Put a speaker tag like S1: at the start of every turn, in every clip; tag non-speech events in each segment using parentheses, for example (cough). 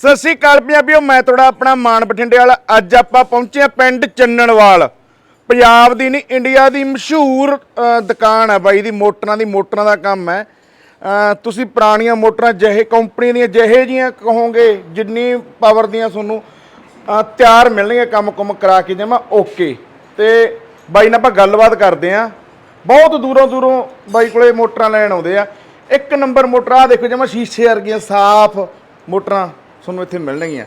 S1: ਸਤਿ ਸ੍ਰੀ ਅਕਾਲ ਪੰਜਾਬੀਓ, ਮੈਂ ਤੁਹਾਡਾ ਆਪਣਾ ਮਾਨ ਬਠਿੰਡੇ ਵਾਲਾ ਅੱਜ ਆਪਾਂ ਪਹੁੰਚੇ ਹਾਂ ਪਿੰਡ ਚੰਨਣਵਾਲ। ਪੰਜਾਬ ਦੀ ਨਹੀਂ, ਇੰਡੀਆ ਦੀ ਮਸ਼ਹੂਰ ਦੁਕਾਨ ਹੈ ਬਾਈ ਦੀ, ਮੋਟਰਾਂ ਦੀ, ਮੋਟਰਾਂ ਦਾ ਕੰਮ ਹੈ। ਤੁਸੀਂ ਪੁਰਾਣੀਆਂ ਮੋਟਰਾਂ ਜਿਹੇ ਕੰਪਨੀ ਦੀਆਂ, ਜਿਹੇ ਜੀਆਂ ਕਹੋਗੇ, ਜਿੰਨੀ ਪਾਵਰ ਦੀਆਂ ਤੁਹਾਨੂੰ ਤਿਆਰ ਮਿਲਣਗੀਆਂ ਕੰਮ ਕੁਮ ਕਰਾ ਕੇ ਜਮਾ ਓਕੇ। ਤੇ ਬਾਈ ਨਾਲ ਆਪਾਂ ਗੱਲਬਾਤ ਕਰਦੇ ਆਂ ਬਹੁਤ ਦੂਰੋਂ ਦੂਰੋਂ ਬਾਈ ਕੋਲੇ ਮੋਟਰਾਂ ਲੈਣ ਆਉਂਦੇ ਆ। ਇੱਕ ਨੰਬਰ ਮੋਟਰ ਆ ਦੇਖੋ ਜਮਾ ਸ਼ੀਸ਼ੇ ਵਰਗੀਆਂ ਸਾਫ਼ ਮੋਟਰਾਂ। ਤੁਹਾਨੂੰ ਇੱਥੇ ਮਿਲਣਗੀਆਂ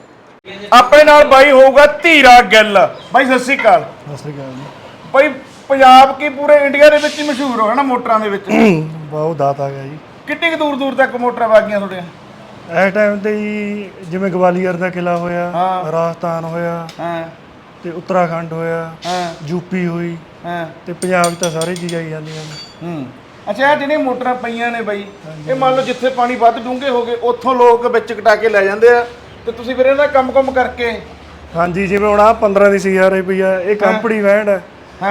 S1: ਆਪਣੇ ਨਾਲ ਬਾਈ ਹੋਊਗਾ ਧੀਰਾ ਗਿੱਲ। ਬਾਈ ਸਤਿ ਸ਼੍ਰੀ ਅਕਾਲ।
S2: ਸਤਿ ਸ੍ਰੀ ਅਕਾਲ
S1: ਬਾਈ ਪੰਜਾਬ ਕੀ ਪੂਰੇ ਇੰਡੀਆ ਦੇ ਵਿੱਚ ਹੀ ਮਸ਼ਹੂਰ ਹੋ ਹੈ ਨਾ ਮੋਟਰਾਂ ਦੇ ਵਿੱਚ?
S2: ਬਹੁਤ ਦਾਤ ਆ ਗਿਆ ਜੀ।
S1: ਕਿੰਨੀ ਕੁ ਦੂਰ ਦੂਰ ਤੱਕ ਮੋਟਰਾਂ ਵਾਗੀਆਂ ਤੁਹਾਡੀਆਂ?
S2: ਇਸ ਟਾਈਮ ਤੇ ਜੀ ਜਿਵੇਂ ਗਵਾਲੀਅਰ ਦਾ ਕਿਲਾ ਹੋਇਆ
S1: ਹਾਂ।
S2: ਰਾਜਸਥਾਨ ਹੋਇਆ
S1: ਹਾਂ।
S2: ਤੇ ਉੱਤਰਾਖੰਡ ਹੋਇਆ
S1: ਹਾਂ।
S2: ਯੂਪੀ ਹੋਈ
S1: ਹਾਂ।
S2: ਤੇ ਪੰਜਾਬ 'ਚ ਤਾਂ ਸਾਰੇ ਚੀਜ਼ਾਂ ਹੀ ਜਾਂਦੀਆਂ ਨੇ।
S1: ਹੂੰ। ਅੱਛਾ ਇਹ ਜਿਹੜੀਆਂ ਮੋਟਰਾਂ ਪਈਆਂ ਨੇ ਬਾਈ ਇਹ ਮੰਨ ਲਓ ਜਿੱਥੇ ਪਾਣੀ ਵੱਧ ਡੂੰਘੇ ਹੋ ਗਏ ਉੱਥੋਂ ਲੋਕ ਵਿੱਚ ਕਟਾ ਕੇ ਲੈ ਜਾਂਦੇ ਆ। ਤੇ ਤੁਸੀਂ ਫਿਰ ਇਹਨਾਂ ਦਾ ਕੰਮ-ਕੰਮ ਕਰਕੇ?
S2: ਹਾਂਜੀ ਜਿਵੇਂ ਹੁਣ ਆ 15 ਦੀ ਸੀਆਰਏ ਪਈ ਆ ਇਹ ਕੰਪਨੀ ਵੈਂਡ ਹੈ।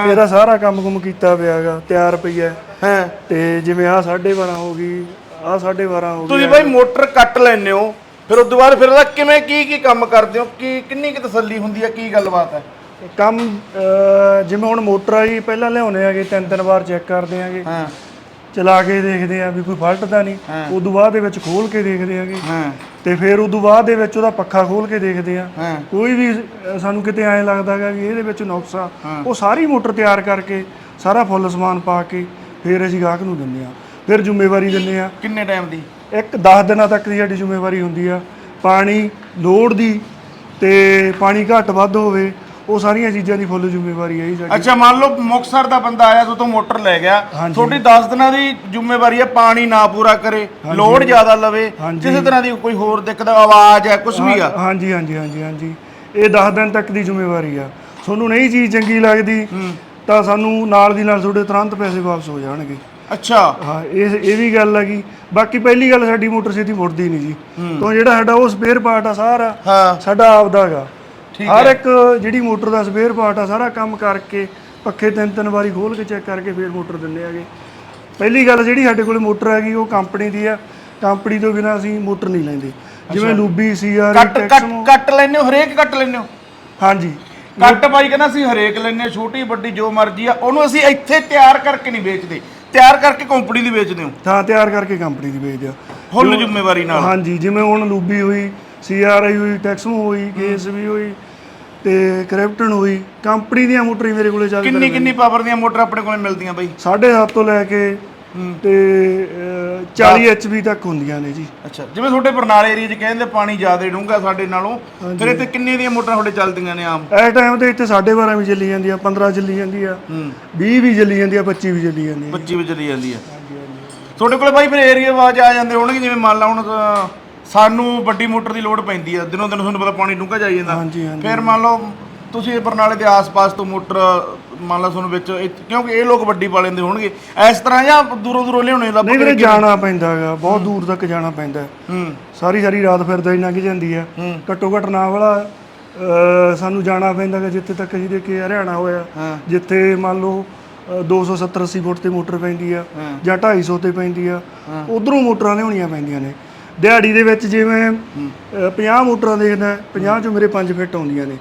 S2: ਇਹਦਾ ਸਾਰਾ ਕੰਮ ਕੁਮ ਕੀਤਾ ਪਿਆਗਾ ਤਿਆਰ ਪਈ ਹੈ
S1: ਹਾਂ।
S2: ਤੇ ਜਿਵੇਂ ਆ 12.5 ਹੋ ਗਈ ਆ 12.5 ਹੋ ਗਈ
S1: ਤੁਸੀਂ ਬਾਈ ਮੋਟਰ ਕੱਟ ਲੈਂਦੇ ਹੋ ਫਿਰ ਉਸ ਤੋਂ ਬਾਅਦ ਫਿਰ ਉਹਦਾ ਕਿਵੇਂ ਕੀ ਕੀ ਕੰਮ ਕਰਦੇ ਹੋ? ਕੀ ਕਿੰਨੀ ਕੁ ਤਸੱਲੀ ਹੁੰਦੀ ਹੈ ਕੀ ਗੱਲਬਾਤ ਹੈ
S2: ਕੰਮ ਅਹ, ਜਿਵੇਂ ਹੁਣ ਮੋਟਰ ਆ ਜੀ ਪਹਿਲਾਂ ਲਿਆਉਣੇ ਆਗੇ ਤਿੰਨ ਤਿੰਨ ਵਾਰ ਚੈੱਕ ਕਰਦੇ ਆਗੇ
S1: ਹਾਂ।
S2: ਚਲਾ ਕੇ ਦੇਖਦੇ ਆ ਵੀ ਕੋਈ ਫਾਲਟ ਤਾਂ ਨਹੀਂ। ਉਦੋਂ ਬਾਅਦ ਦੇ ਵਿੱਚ ਖੋਲ ਕੇ ਦੇਖਦੇ ਆਗੇ
S1: ਹਾਂ।
S2: ਤੇ ਫਿਰ ਉਦੋਂ ਬਾਅਦ ਦੇ ਵਿੱਚ ਉਹਦਾ ਪੱਖਾ ਖੋਲ ਕੇ ਦੇਖਦੇ ਆ।
S1: ਹਾਂ।
S2: ਕੋਈ ਵੀ ਸਾਨੂੰ ਕਿਤੇ ਐਂ ਲੱਗਦਾਗਾ ਵੀ ਇਹਦੇ ਵਿੱਚ ਨੁਕਸ ਆ। ਉਹ ਸਾਰੀ ਮੋਟਰ ਤਿਆਰ ਕਰਕੇ ਸਾਰਾ ਫੁੱਲ ਸਮਾਨ ਪਾ ਕੇ ਫਿਰ ਅਸੀਂ ਗਾਹਕ ਨੂੰ ਦਿੰਦੇ ਆ। ਫਿਰ ਜ਼ਿੰਮੇਵਾਰੀ ਦਿੰਦੇ ਆ।
S1: ਕਿੰਨੇ ਟਾਈਮ ਦੀ?
S2: ਇੱਕ 10 ਦਿਨਾਂ ਤੱਕ ਦੀ ਸਾਡੀ ਜ਼ਿੰਮੇਵਾਰੀ ਹੁੰਦੀ ਆ। ਪਾਣੀ ਲੋੜ ਦੀ ਤੇ ਪਾਣੀ ਘੱਟ ਵੱਧ ਹੋਵੇ ਉਹ ਸਾਰੀਆਂ ਚੀਜ਼ਾਂ ਦੀ ਫੁੱਲ ਜ਼ਿੰਮੇਵਾਰੀ ਹੈ ਜੀ ਸਾਡੀ।
S1: ਅੱਛਾ ਮੰਨ ਲਓ ਮੁਕਸਰ ਦਾ ਬੰਦਾ ਆਇਆ ਤੋਂ ਮੋਟਰ ਲੈ ਗਿਆ ਤੁਹਾਡੀ 10 ਦਿਨਾਂ ਦੀ ਜ਼ਿੰਮੇਵਾਰੀ ਹੈ ਪਾਣੀ ਨਾ ਪੂਰਾ ਕਰੇ ਲੋਡ ਜ਼ਿਆਦਾ ਲਵੇ ਕਿਸੇ ਤਰ੍ਹਾਂ ਦੀ ਕੋਈ ਹੋਰ ਦਿੱਕਤ ਆਵਾਜ਼ ਹੈ ਕੁਝ ਵੀ ਆ।
S2: ਹਾਂਜੀ ਹਾਂਜੀ ਹਾਂਜੀ ਹਾਂਜੀ। ਇਹ 10 ਦਿਨ ਤੱਕ ਦੀ ਜ਼ਿੰਮੇਵਾਰੀ ਆ। ਤੁਹਾਨੂੰ ਨਹੀਂ ਚੀਜ਼ ਚੰਗੀ ਲੱਗਦੀ ਤਾਂ ਸਾਨੂੰ ਨਾਲ ਦੀ ਨਾਲ ਤੁਹਾਡੇ ਤੁਰੰਤ ਪੈਸੇ ਵਾਪਸ ਹੋ ਜਾਣਗੇ।
S1: ਅੱਛਾ।
S2: ਹਾਂ ਇਹ ਇਹ ਵੀ ਗੱਲ ਹੈਗੀ। ਬਾਕੀ ਪਹਿਲੀ ਗੱਲ ਸਾਡੀ ਮੋਟਰ ਛੇਤੀ ਮੁੜਦੀ ਨਹੀਂ ਜੀ। ਤੋਂ ਜਿਹੜਾ ਸਾਡਾ ਉਹ ਸਪੇਅਰ ਪਾਰਟ ਆ ਸਾਰਾ
S1: ਹਾਂ।
S2: ਸਾਡਾ ਆਪਦਾ ਹੈਗਾ। ਹਰ ਇੱਕ ਜਿਹੜੀ ਮੋਟਰ ਦਾ ਸਪੇਅਰ ਪਾਰਟ ਆ ਸਾਰਾ ਕੰਮ ਕਰਕੇ ਪੱਖੇ ਤਿੰਨ ਤਿੰਨ ਵਾਰੀ ਖੋਲ ਕੇ ਚੈੱਕ ਕਰਕੇ ਫੇਰ ਮੋਟਰ ਦਿੰਦੇ ਆਗੇ ਪਹਿਲੀ ਗੱਲ ਜਿਹੜੀ ਸਾਡੇ ਕੋਲ ਮੋਟਰ ਹੈਗੀ ਉਹ ਕੰਪਨੀ ਦੀ ਆ। ਕੰਪਨੀ ਤੋਂ ਬਿਨਾ ਅਸੀਂ ਮੋਟਰ ਨਹੀਂ ਲੈਂਦੇ। ਜਿਵੇਂ ਲੂਬੀ ਸੀਆਰ
S1: ਕੱਟ ਕੱਟ ਕੱਟ ਲੈਨੇ ਹੋ ਹਰੇਕ ਕੱਟ ਲੈਨੇ ਹੋ?
S2: ਹਾਂਜੀ।
S1: ਕੱਟ ਬਾਈ ਕਹਿੰਦਾ ਅਸੀਂ ਹਰੇਕ ਲੈਨੇ ਛੋਟੀ ਵੱਡੀ ਜੋ ਮਰਜ਼ੀ ਆ ਉਹਨੂੰ ਅਸੀਂ ਇੱਥੇ ਤਿਆਰ ਕਰਕੇ ਨਹੀਂ ਵੇਚਦੇ। ਤਿਆਰ ਕਰਕੇ ਕੰਪਨੀ ਦੀ ਵੇਚਦੇ ਹਾਂ?
S2: ਤਾਂ ਤਿਆਰ ਕਰਕੇ ਕੰਪਨੀ ਦੀ ਵੇਚਦੇ ਆ।
S1: ਫੁੱਲ ਜ਼ਿੰਮੇਵਾਰੀ ਨਾਲ।
S2: ਹਾਂਜੀ ਜਿਵੇਂ ਹੁਣ ਲੂਬੀ ਹੋਈ ਸੀਆਰਆਈ ਹੋਈ ਟੈਕਸਮੋ ਹੋਈ ਕੇਐਸਬੀ ਹੋਈ ਤੇ ਕ੍ਰਿਪਟਨ ਹੋਈ ਕੰਪਨੀ ਦੀਆਂ ਮੋਟਰਾਂ ਹੀ ਮੇਰੇ ਕੋਲੇ ਚੱਲਦੀਆਂ
S1: ਕਿੰਨੀ ਕਿੰਨੀ ਪਾਵਰ ਦੀਆਂ ਮੋਟਰ ਆਪਣੇ ਕੋਲੇ ਮਿਲਦੀਆਂ ਬਾਈ?
S2: 7.5 ਤੋਂ ਲੈ ਕੇ ਤੇ ਅਹ, 40 ਐਚਪੀ ਤੱਕ ਹੁੰਦੀਆਂ ਨੇ ਜੀ।
S1: ਅੱਛਾ ਜਿਵੇਂ ਤੁਹਾਡੇ ਬਰਨਾਲੇ ਏਰੀਆ 'ਚ ਕਹਿੰਦੇ ਪਾਣੀ ਜ਼ਿਆਦਾ ਡੂੰਘਾ ਸਾਡੇ ਨਾਲੋਂ ਫਿਰ ਇੱਥੇ ਕਿੰਨੇ ਦੀਆਂ ਮੋਟਰਾਂ ਤੁਹਾਡੇ ਚੱਲਦੀਆਂ ਨੇ ਆਮ?
S2: ਇਸ ਟਾਈਮ ਤੇ ਇੱਥੇ 12.5 ਵੀ ਚੱਲੀ ਜਾਂਦੀ ਆ 15 ਚੱਲੀ ਜਾਂਦੀ ਆ
S1: ਹੂੰ।
S2: 20 ਵੀ ਚੱਲੀ ਜਾਂਦੀ ਆ 25 ਵੀ ਚੱਲੀ ਜਾਂਦੀ ਆ।
S1: 25 ਵਿੱਚ ਚਲੀ ਜਾਂਦੀ ਆ। ਤੁਹਾਡੇ ਕੋਲੇ ਬਾਈ ਫਿਰ ਏਰੀਆ ਆਵਾਜ਼ ਆ ਜਾਂਦੇ ਹੋਣਗੇ ਜਿਵੇਂ ਮੰਨ ਲਾ ਹੁਣ ਸਾਨੂੰ ਵੱਡੀ ਮੋਟਰ ਦੀ ਲੋਡ ਪੈਂਦੀ ਆ। ਦਿਨੋਂ ਦਿਨ ਤੁਹਾਨੂੰ ਪਤਾ ਪਾਣੀ ਡੂੰਘਾ ਜਾਈ ਜਾਂਦਾ।
S2: ਹਾਂਜੀ ਹਾਂਜੀ।
S1: ਫਿਰ ਮੰਨ ਲਓ ਤੁਸੀਂ ਬਰਨਾਲੇ ਦੇ ਆਸ-ਪਾਸ ਤੋਂ ਮੋਟਰ ਮੰਨ ਲਾ ਤੁਹਾਨੂੰ ਵਿੱਚ ਇੱਥੇ- ਕਿਉਂਕਿ ਇਹ ਲੋਕ ਵੱਡੀ ਪਾ ਲੈਂਦੇ ਹੋਣਗੇ। ਇਸ ਤਰ੍ਹਾਂ ਜਾਂ ਦੂਰੋਂ ਦੂਰੋਂ ਲਿਆਉਣੇ ਲੱਭ
S2: ਨਹੀਂ ਵੀਰੇ ਜਾਣਾ ਪੈਂਦਾ ਹੈਗਾ। ਬਹੁਤ ਦੂਰ ਤੱਕ ਜਾਣਾ ਪੈਂਦਾ ਹੈ।
S1: ਹੂੰ।
S2: ਸਾਰੀ ਸਾਰੀ ਰਾਤ ਫਿਰਦਾ ਹੀ ਲੰਘ ਜਾਂਦੀ ਆ
S1: ਹੂੰ।
S2: ਘੱਟੋ ਘੱਟ ਨਾ ਵਾਲਾ ਅਹ, ਸਾਨੂੰ ਜਾਣਾ ਪੈਂਦਾ ਹੈਗਾ ਜਿੱਥੇ ਤੱਕ ਜਿਹਦੇ ਕਿ ਹਰਿਆਣਾ ਹੋਇਆ।
S1: ਹਾਂ।
S2: ਜਿੱਥੇ ਮੰਨ ਲਓ ਅਹ, 270 80 ਫੁੱਟ ਤੇ ਮੋਟਰ ਪੈਂਦੀ ਆ ਜਾਂ 250 ਤੇ ਪੈਂਦੀ ਆ। ਉਧਰੋਂ ਮੋਟਰਾਂ ਲਿਆਉਣੀਆਂ ਪੈਂਦੀਆਂ ਨੇ। ਦਿਹਾੜੀ ਦੇ ਵਿੱਚ ਜਿਵੇਂ ਅਹ, 50 ਮੋਟਰਾਂ ਦੇਖਦਾ 50 ਚੋਂ ਮੇਰੇ 5 ਫਿੱਟ ਆਉਂਦੀਆਂ ਨੇ।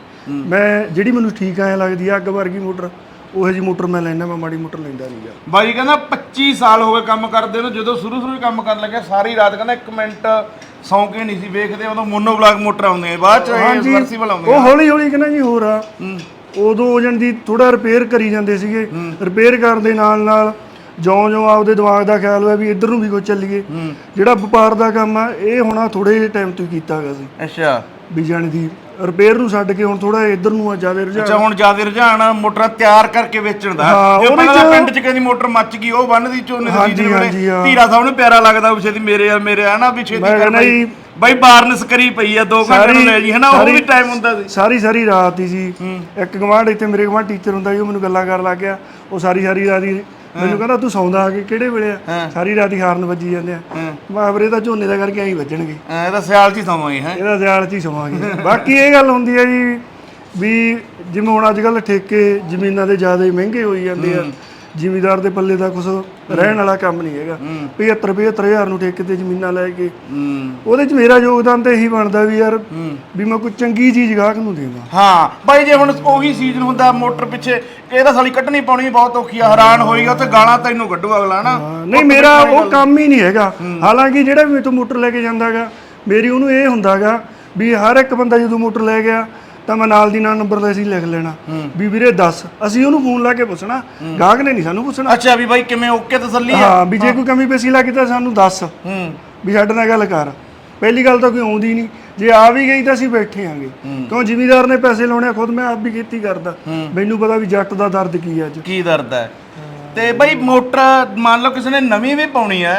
S2: ਮੈਂ ਜਿਹੜੀ ਮੈਨੂੰ ਠੀਕ ਐ ਲੱਗਦੀ ਆ ਅੱਗ ਵਰਗੀ ਮੋਟਰ ਉਹੋ ਜੀ ਮੋਟਰ ਮੈਂ ਲੈਣਾ ਮੈਂ ਮਾੜੀ ਮੋਟਰ ਲੈਂਦਾ ਨਹੀਂ ਆ।
S1: ਬਾਈ ਕਹਿੰਦਾ 25 ਸਾਲ ਹੋ ਗਏ ਕੰਮ ਕਰਦੇ ਨੂੰ ਜਦੋਂ ਸ਼ੁਰੂ ਸ਼ੁਰੂ ਕੰਮ ਕਰਨ ਲੱਗਿਆ ਸਾਰੀ ਰਾਤ ਕਹਿੰਦਾ 1 ਮਿੰਟ ਸੌਂ ਕੇ ਨਹੀਂ ਸੀ ਵੇਖਦੇ ਉਦੋਂ ਮੋਨੋ ਬਲਾਕ ਮੋਟਰ ਆਉਂਦੇ ਬਾਅਦ ਚ ਸਬਮਰਸੀਬਲ ਆਉਂਦੇ
S2: ਉਹ ਹੌਲੀ ਹੌਲੀ ਕਹਿੰਦਾ ਜੀ ਹੋਰ ਆ। ਉਦੋਂ ਹੋ ਜਾਂਦੀ ਥੋੜਾ ਰਿਪੇਅਰ ਕਰੀ ਜਾਂਦੇ ਸੀਗੇ। ਰਿਪੇਅਰ ਕਰਨ ਦੇ ਨਾਲ ਨਾਲ ਜਿਉਂ ਜਿਉਂ ਆਪਦੇ ਦਿਮਾਗ ਦਾ ਖਿਆਲ ਹੋਇਆ ਵੀ ਇੱਧਰ ਨੂੰ ਵੀ ਕੋਈ ਚੱਲੀਏ। ਜਿਹੜਾ ਵਪਾਰ ਦਾ ਕੰਮ ਆ ਇਹ ਹੁਣ ਥੋੜੇ ਟਾਈਮ ਤੋਂ ਕੀਤਾ ਗਿਆ ਸੀ।
S1: ਅੱਛਾ।
S2: ਵੀ ਜਾਣੀ ਦੀ ਰਿਪੇਅਰ ਨੂੰ ਛੱਡ ਕੇ ਹੁਣ ਥੋੜਾ ਇੱਧਰ ਨੂੰ ਆ ਜ਼ਿਆਦਾ ਰੁਝਾਨ।
S1: ਅੱਛਾ ਹੁਣ ਜ਼ਿਆਦਾ ਰੁਝਾਨ ਮੋਟਰਾਂ ਤਿਆਰ ਕਰਕੇ ਵੇਚਣ ਦਾ।
S2: ਹਾਂ,
S1: ਜੇ
S2: ਉਹਦੇ
S1: ਪਹਿਲਾਂ ਪਿੰਡ ਚ ਕਹਿੰਦੀ ਮੋਟਰ ਮੱਚ ਗਈ ਉਹ ਬੰਨਦੀ ਝੋਨੇ ਦੀ ਸੀਜ਼ਨ ਵੇਲੇ। ਧੀਰਾ ਸਾਹਿਬ ਨੂੰ ਪਿਆਰਾ ਲੱਗਦਾ ਵੀ ਛੇਤੀ ਮੇਰੇ ਆ ਮੇਰੇ ਆ ਨਾ ਵੀ ਛੇਤੀ ਕਰ ਬਾਈ।
S2: ਜੀ,
S1: ਬਾਈ ਬਾਰਨਸ ਕਰੀ ਪਈ ਆ 2 ਘੰਟੇ ਨੂੰ ਲੈ ਜੀ ਹਨਾ ਉਹ ਵੀ ਟਾਈਮ ਹੁੰਦਾ ਸੀ।
S2: ਸਾਰੀ ਸਾਰੀ ਰਾਤ ਹੀ ਜੀ ਇੱਕ ਗਵਾਂਢ ਇੱਥੇ ਮੇਰੇ ਗਵਾਂਢ ਟੀਚਰ ਹੁੰਦਾ ਸੀ ਉਹ ਮੈਨੂੰ ਗੱਲਾਂ ਕਰਨ ਲੱਗ ਗਿਆ। ਉਹ ਸਾਰੀ ਸਾਰੀ ਰਾਤ ਹੀ ਮੈਨੂੰ ਕਹਿੰਦਾ ਤੂੰ ਸੌਂਦਾ ਆ ਕੇ ਕਿਹੜੇ ਵੇਲੇ ਆ? ਸਾਰੀ ਰਾਤ ਹੀ ਹਾਰਨ ਵੱਜੀ ਜਾਂਦੇ ਆ। ਮੈਂ ਵੀਰੇ ਤਾਂ ਝੋਨੇ ਦਾ ਕਰਕੇ ਐਂ ਵੱਜਣਗੇ।
S1: ਐ ਤਾਂ ਸਿਆਲ ਚ ਹੀ ਸਮਾਂਗੇ ਹੈ।
S2: ਇਹਦਾ ਸਿਆਲ ਚ ਹੀ ਸਮਾਂਗੇ ਬਾਕੀ ਇਹ ਗੱਲ ਹੁੰਦੀ ਹੈ ਜੀ ਵੀ ਜਿਵੇਂ ਹੁਣ ਅੱਜ ਕੱਲ ਠੇਕੇ ਜ਼ਮੀਨਾਂ ਦੇ ਜ਼ਿਆਦਾ ਹੀ ਮਹਿੰਗੇ ਹੋਈ ਜਾਂਦੇ ਆ। ਜ਼ਿਮੀਦਾਰ ਦੇ ਪੱਲੇ ਦਾ ਕੁਝ ਰਹਿਣ ਵਾਲਾ ਕੰਮ ਨਹੀਂ ਹੈਗਾ। 75 75000 ਨੂੰ ਠੇਕੇ ਤੇ ਜ਼ਮੀਨਾਂ ਲੈ ਕੇ ਉਹਦੇ 'ਚ ਮੇਰਾ ਯੋਗਦਾਨ ਤਾਂ ਇਹੀ ਬਣਦਾ ਵੀ ਯਾਰ ਵੀ ਮੈਂ ਕੋਈ ਚੰਗੀ ਚੀਜ਼ ਗਾਹਕ ਨੂੰ ਦੇਵਾਂ।
S1: ਹਾਂ ਬਾਈ ਜੇ ਹੁਣ ਉਹੀ ਸੀਜ਼ਨ ਹੁੰਦਾ ਮੋਟਰ ਪਿੱਛੇ ਇਹਦਾ ਸਾਲੀ ਕੱਢਣੀ ਪਾਉਣੀ ਬਹੁਤ ਔਖੀ ਆ ਹੈਰਾਨ ਹੋਈਗਾ ਉੱਥੇ ਗਾਲਾਂ ਤੈਨੂੰ ਕੱਢੂ ਅਗਲਾ ਨਾ
S2: ਨਹੀਂ ਮੇਰਾ ਉਹ ਕੰਮ ਹੀ ਨਹੀਂ ਹੈਗਾ। ਹਾਲਾਂਕਿ ਜਿਹੜਾ ਵੀ ਮੇਤੋਂ ਮੋਟਰ ਲੈ ਕੇ ਜਾਂਦਾਗਾ ਮੇਰੀ ਉਹਨੂੰ ਇਹ ਹੁੰਦਾਗਾ ਵੀ ਹਰ ਇੱਕ ਬੰਦਾ ਜਦੋਂ ਮੋਟਰ ਲੈ ਗਿਆ ਤਾਂ ਮੈਂ ਨਾਲ ਦੀ ਨਾਲ ਨੰਬਰ ਦਾ ਅਸੀਂ ਲਿਖ ਲੈਣਾ। ਵੀ ਵੀਰੇ ਦੱਸ ਅਸੀਂ ਉਹਨੂੰ ਫੋਨ ਲਾ ਕੇ ਪੁੱਛਣਾ। ਗਾਹਕ ਨੇ ਨਹੀਂ ਸਾਨੂੰ ਪੁੱਛਣਾ।
S1: ਅੱਛਾ ਵੀ ਬਾਈ ਕਿਵੇਂ ਓਕੇ ਤਸੱਲੀ ਆ?
S2: ਹਾਂ ਵੀ ਜੇ ਕੋਈ ਕਮੀ ਪੇਸ਼ੀ ਲੱਗੀ ਤਾਂ ਸਾਨੂੰ ਦੱਸ।
S1: ਹੂੰ।
S2: ਵੀ ਸਾਡੇ ਨਾਲ ਗੱਲ ਕਰ। ਪਹਿਲੀ ਗੱਲ ਤਾਂ ਕੋਈ ਆਉਂਦੀ ਨਹੀਂ ਜੇ ਆ ਵੀ ਗਈ ਤਾਂ ਅਸੀਂ ਬੈਠੇ ਆਂਗੇ। ਕਿਉਂ ਜ਼ਿਮੀਦਾਰ ਨੇ ਪੈਸੇ ਲਾਉਣੇ ਆ, ਖੁਦ ਮੈਂ ਆਪ ਵੀ ਖੇਤੀ ਕਰਦਾ। ਮੈਨੂੰ ਪਤਾ ਵੀ ਜੱਟ ਦਾ ਦਰਦ ਕੀ ਹੈ ਅੱਜ।
S1: ਕੀ ਦਰਦ ਹੈ? ਤੇ ਬਈ ਮੋਟਰ ਮੰਨ ਲਓ ਕਿਸੇ ਨੇ ਨਵੀਂ ਵੀ ਪਾਉਣੀ ਹੈ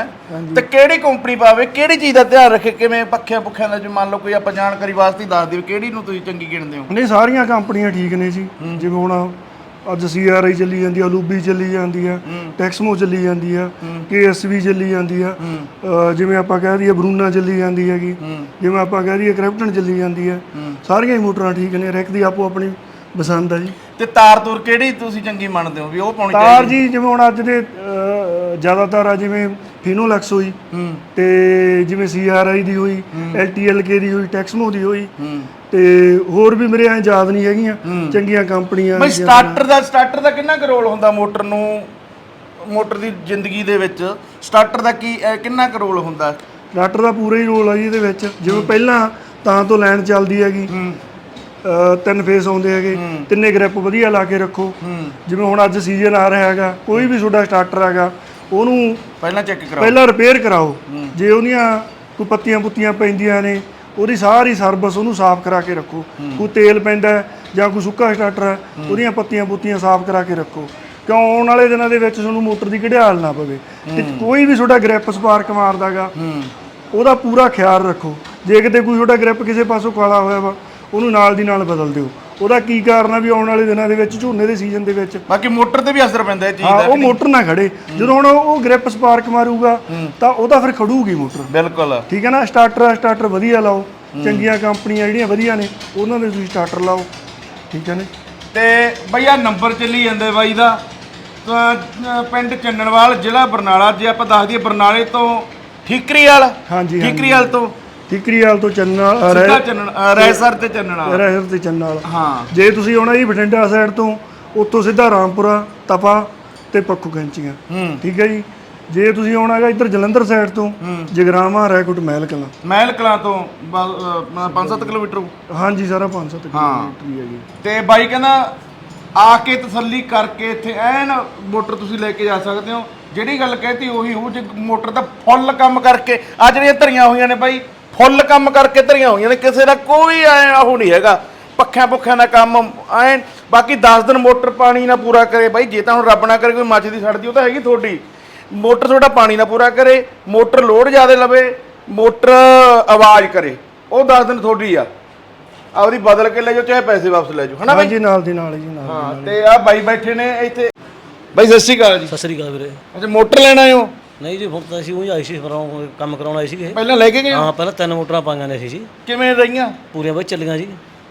S1: ਤੇ ਕਿਹੜੀ ਕੰਪਨੀ ਪਾਵੇ ਕਿਹੜੀ ਚੀਜ਼ ਦਾ ਧਿਆਨ ਰੱਖੇ ਕਿਵੇਂ ਪੱਖਿਆਂ ਪੁੱਖਿਆਂ ਦਾ ਜੇ ਮੰਨ ਲਓ ਕੋਈ ਆਪਾਂ ਜਾਣਕਾਰੀ ਵਾਸਤੇ ਦੱਸ ਦਿਓ ਕਿਹੜੀ ਨੂੰ ਤੁਸੀਂ ਚੰਗੀ ਗਿਣਦੇ ਹੋ?
S2: ਨਹੀਂ ਸਾਰੀਆਂ ਕੰਪਨੀਆਂ ਠੀਕ ਨੇ ਜੀ। ਜਿਵੇਂ ਹੁਣ ਅੱਜ ਸੀਆਰਆਈ ਚੱਲੀ ਜਾਂਦੀ ਆ ਲੂਬੀ ਚੱਲੀ ਜਾਂਦੀ ਆ ਟੈਕਸਮੋ ਚੱਲੀ ਜਾਂਦੀ ਆ ਕੇਐਸਵੀ ਚੱਲੀ ਜਾਂਦੀ ਆ ਜਿਵੇਂ ਆਪਾਂ ਕਹਿ ਦਈਏ ਬਰੂਨਾ ਚੱਲੀ ਜਾਂਦੀ ਹੈਗੀ ਜਿਵੇਂ ਆਪਾਂ ਕਹਿ ਦਈਏ ਕ੍ਰਿਪਟਨ ਚੱਲੀ ਜਾਂਦੀ ਆ ਸਾਰੀਆਂ ਹੀ ਮੋਟਰਾਂ ਠੀਕ ਨੇ ਹਰ ਇੱਕ ਦੀ ਆਪੋ ਆਪਣੀ ਪਸੰਦ ਆ ਜੀ।
S1: ਤੇ ਤਾਰ ਤੂਰ ਕਿਹੜੀ ਤੁਸੀਂ ਚੰਗੀ ਮੰਨਦੇ ਹੋ ਵੀ ਉਹ ਪਾਉਣੀ
S2: ਤਾਰ
S1: ਚਾਹੀਦੀ?
S2: ਜੀ ਜਿਵੇਂ ਹੁਣ ਅੱਜ ਦੇ ਜ਼ਿਆਦਾਤਰ ਆ ਜਿਵੇਂ ਫਿਨੋਲੈਕਸ ਹੋਈ
S1: ਹੂੰ।
S2: ਤੇ ਜਿਵੇਂ ਸੀਆਰਆਈ ਦੀ ਹੋਈ ਐਲਟੀਐਲਕੇ ਦੀ ਹੋਈ ਟੈਕਸਮੋ ਦੀ ਹੋਈ
S1: ਹੂੰ।
S2: ਤੇ ਹੋਰ ਵੀ ਮੇਰੇ ਐ ਯਾਦ ਨਹੀਂ ਹੈਗੀਆਂ ਚੰਗੀਆਂ ਕੰਪਨੀਆਂ
S1: ਬਈ ਸਟਾਰਟਰ ਦਾ ਸਟਾਰਟਰ ਦਾ ਕਿੰਨਾ ਕੁ ਰੋਲ ਹੁੰਦਾ ਮੋਟਰ ਨੂੰ? ਮੋਟਰ ਦੀ ਜ਼ਿੰਦਗੀ ਦੇ ਵਿੱਚ ਸਟਾਰਟਰ ਦਾ ਕੀ ਅਹ ਕਿੰਨਾ ਕੁ ਰੋਲ ਹੁੰਦਾ?
S2: ਡਾਕਟਰ ਦਾ ਪੂਰਾ ਹੀ ਰੋਲ ਆ ਜੀ ਇਹਦੇ ਵਿੱਚ। ਜਿਵੇਂ ਪਹਿਲਾਂ ਤਾਂ ਤੋਂ ਲਾਈਨ ਚੱਲਦੀ ਹੈਗੀ। ਤਿੰਨ ਫੇਸ ਆਉਂਦੇ ਹੈਗੇ। ਤਿੰਨੇ ਗ੍ਰਿਪ ਵਧੀਆ ਲਾ ਕੇ ਰੱਖੋ। ਜਿਵੇਂ ਹੁਣ ਅੱਜ ਸੀਜ਼ਨ ਆ ਰਿਹਾ ਹੈਗਾ ਕੋਈ ਵੀ ਤੁਹਾਡਾ ਸਟਾਰਟਰ ਹੈਗਾ ਉਹਨੂੰ
S1: ਪਹਿਲਾਂ ਚੈੱਕ ਕਰਾਓ।
S2: ਪਹਿਲਾਂ ਰਿਪੇਅਰ ਕਰਾਓ। ਜੇ ਉਹਦੀਆਂ ਕੋਈ ਪੱਤੀਆਂ ਪੁੱਤੀਆਂ ਪੈਂਦੀਆਂ ਨੇ ਉਹਦੀ ਸਾਰੀ ਸਰਵਿਸ ਉਹਨੂੰ ਸਾਫ਼ ਕਰਾ ਕੇ ਰੱਖੋ। ਕੋਈ ਤੇਲ ਪੈਂਦਾ ਜਾਂ ਕੋਈ ਸੁੱਕਾ ਸਟਾਰਟਰ ਹੈ ਉਹਦੀਆਂ ਪੱਤੀਆਂ ਪੁੱਤੀਆਂ ਸਾਫ਼ ਕਰਾ ਕੇ ਰੱਖੋ। ਕਿਉਂ ਆਉਣ ਵਾਲੇ ਦਿਨਾਂ ਦੇ ਵਿੱਚ ਤੁਹਾਨੂੰ ਮੋਟਰ ਦੀ ਘੜਿਆਲ ਨਾ ਪਵੇ। ਤੇ ਕੋਈ ਵੀ ਤੁਹਾਡਾ ਗ੍ਰਿਪ ਸਪਾਰਕ ਮਾਰਦਾਗਾ ਉਹਦਾ ਪੂਰਾ ਖਿਆਲ ਰੱਖੋ। ਜੇ ਕਿਤੇ ਕੋਈ ਤੁਹਾਡਾ ਗ੍ਰਿਪ ਕਿਸੇ ਪਾਸੋਂ ਕਾਲਾ ਹੋਇਆ ਵਾ ਉਹਨੂੰ ਨਾਲ ਦੀ ਨਾਲ ਬਦਲ ਦਿਓ। ਉਹਦਾ ਕੀ ਕਾਰਨ ਆ ਵੀ ਆਉਣ ਵਾਲੇ ਦਿਨਾਂ ਦੇ ਵਿੱਚ ਝੋਨੇ ਦੇ ਸੀਜ਼ਨ ਦੇ ਵਿੱਚ?
S1: ਬਾਕੀ ਮੋਟਰ ਤੇ ਵੀ ਅਸਰ ਪੈਂਦਾ ਇਹ ਚੀਜ਼
S2: ਹਾਂ
S1: ਦਾ
S2: ਉਹ ਮੋਟਰ ਨਾ ਖੜੇ। ਜਦੋਂ ਹੁਣ ਉਹ ਗ੍ਰਿਪ ਸਪਾਰਕ ਮਾਰੂਗਾ ਤਾਂ ਉਹਦਾ ਫਿਰ ਖੜੂਗੀ ਮੋਟਰ।
S1: ਬਿਲਕੁਲ।
S2: ਠੀਕ ਹੈ ਨਾ? ਸਟਾਰਟਰ ਆ ਸਟਾਰਟਰ ਵਧੀਆ ਲਾਓ। ਚੰਗੀਆਂ ਕੰਪਨੀਆਂ ਜਿਹੜੀਆਂ ਵਧੀਆ ਨੇ ਉਹਨਾਂ ਦੇ ਤੁਸੀਂ ਸਟਾਰਟਰ ਲਾਓ। ਠੀਕ ਹੈ ਨੇ?
S1: ਤੇ ਬਈਆ ਨੰਬਰ ਚੱਲੀ ਜਾਂਦੇ ਬਾਈ ਦਾ। ਤਾਂ, ਅਹ, ਪਿੰਡ ਚੰਨਣਵਾਲ ਜ਼ਿਲ੍ਹਾ ਬਰਨਾਲਾ ਜੇ ਆਪਾਂ ਦੱਸ ਦਈਏ ਬਰਨਾਲੇ ਤੋਂ ਠੀਕਰੀਵਾਲ।
S2: ਹਾਂਜੀ ਹਾਂਜੀ।
S1: ਠੀਕਰੀਵਾਲ ਤੋਂ।
S2: ਠੀਕਰੀਵਾਲ ਤੋਂ ਚੰਨਾ
S1: ਸਿੱਧਾ ਚੰਨਣ ਰੈਸਰ ਤੇ ਚੰਨਣਾ
S2: ਰਹਿਰ ਤੇ ਚੰਨਾਲ
S1: ਹਾਂ।
S2: ਜੇ ਤੁਸੀਂ ਆਉਣਾ ਜੀ ਬਠਿੰਡਾ ਸਾਈਡ ਤੋਂ ਉੱਥੋਂ ਸਿੱਧਾ ਰਾਮਪੁਰਾ ਤਪਾ ਤੇ ਪੱਖੂ ਕੈਂਚੀਆਂ।
S1: ਹੂੰ।
S2: ਠੀਕ ਹੈ ਜੀ? ਜੇ ਤੁਸੀਂ ਆਉਣਾ ਹੈਗਾ ਇੱਧਰ ਜਲੰਧਰ ਸਾਈਡ ਤੋਂ ਜਗਰਾਵਾਂ ਰੈਕੋਟ ਮਹਿਲ ਕਲਾਂ
S1: ਮਹਿਲ ਕਲਾਂ ਤੋਂ 5-7 ਕਿਲੋਮੀਟਰ ਹੋਊ।
S2: ਹਾਂਜੀ ਸਾਰਾ 5-7 ਕਿਲੋਮੀਟਰ ਹੀ ਹੈ ਜੀ।
S1: ਤੇ ਬਾਈ ਕਹਿੰਦਾ ਆ ਕੇ ਤਸੱਲੀ ਕਰਕੇ ਇੱਥੇ ਐਨ ਮੋਟਰ ਤੁਸੀਂ ਲੈ ਕੇ ਜਾ ਸਕਦੇ ਹੋ। ਜਿਹੜੀ ਗੱਲ ਕਹਿਤੀ ਉਹੀ ਉਹ ਜੇ ਮੋਟਰ ਦਾ ਫੁੱਲ ਕੰਮ ਕਰਕੇ ਆ ਜਿਹੜੀਆਂ ਧਰੀਆਂ ਹੋਈਆਂ ਨੇ ਬਾਈ ਫੁੱਲ ਕੰਮ ਕਰਕੇ ਧਰੀਆਂ ਹੋਈਆਂ ਨੇ ਕਿਸੇ ਦਾ ਕੋਈ ਐ ਉਹ ਨਹੀਂ ਹੈਗਾ। ਪੱਖਿਆਂ ਪੁੱਖਿਆਂ ਦਾ ਕੰਮ ਐਨ ਬਾਕੀ 10 ਦਿਨ ਮੋਟਰ ਪਾਣੀ ਨਾ ਪੂਰਾ ਕਰੇ ਬਾਈ ਜੇ ਤਾਂ ਹੁਣ ਰੱਬ ਨਾ ਕਰੇ ਕੋਈ ਮੱਚਦੀ ਸੜਦੀ ਉਹ ਤਾਂ ਹੈਗੀ ਤੁਹਾਡੀ ਮੋਟਰ ਤੁਹਾਡਾ ਪਾਣੀ ਨਾ ਪੂਰਾ ਕਰੇ ਮੋਟਰ ਲੋਡ ਜ਼ਿਆਦਾ ਲਵੇ ਮੋਟਰ ਆਵਾਜ਼ ਕਰੇ ਉਹ 10 ਦਿਨ ਤੁਹਾਡੀ ਆ। ਆਪਦੀ ਬਦਲ ਕੇ ਲੈ ਜਾਓ ਚਾਹੇ ਪੈਸੇ ਵਾਪਸ ਲੈ ਜਾਓ ਹਨਾ ਬਾਈ?
S2: ਹਾਂਜੀ ਨਾਲ ਦੀ ਨਾਲ ਜੀ ਨਾਲ
S1: ਹਾਂ ਤੇ ਆ ਬਾਈ ਬੈਠੇ ਨੇ ਇੱਥੇ। ਬਾਈ ਸਤਿ ਸ਼੍ਰੀ ਅਕਾਲ ਜੀ।
S3: ਸਤਿ ਸ੍ਰੀ ਅਕਾਲ ਵੀਰੇ।
S1: ਅੱਛਾ ਮੋਟਰ ਲੈਣ ਆਏ ਹੋ?
S3: ਨਹੀਂ ਜੀ ਹੁਣ ਤਾਂ ਅਸੀਂ ਉਹੀ ਆਈ ਸੀ ਕਰਾਉਣ ਕੰਮ ਕਰਾਉਣ ਆਏ ਸੀਗੇ।
S1: ਪਹਿਲਾਂ ਲੈ ਕੇ ਗਏ ਹੋ?
S3: ਹਾਂ ਪਹਿਲਾਂ ਤਿੰਨ ਮੋਟਰਾਂ ਪਾਈਆਂ ਨੇ ਅਸੀਂ ਜੀ।
S1: ਕਿਵੇਂ ਰਹੀਆਂ?
S3: ਪੂਰੀਆਂ ਬਈ ਚੱਲੀਆਂ ਜੀ।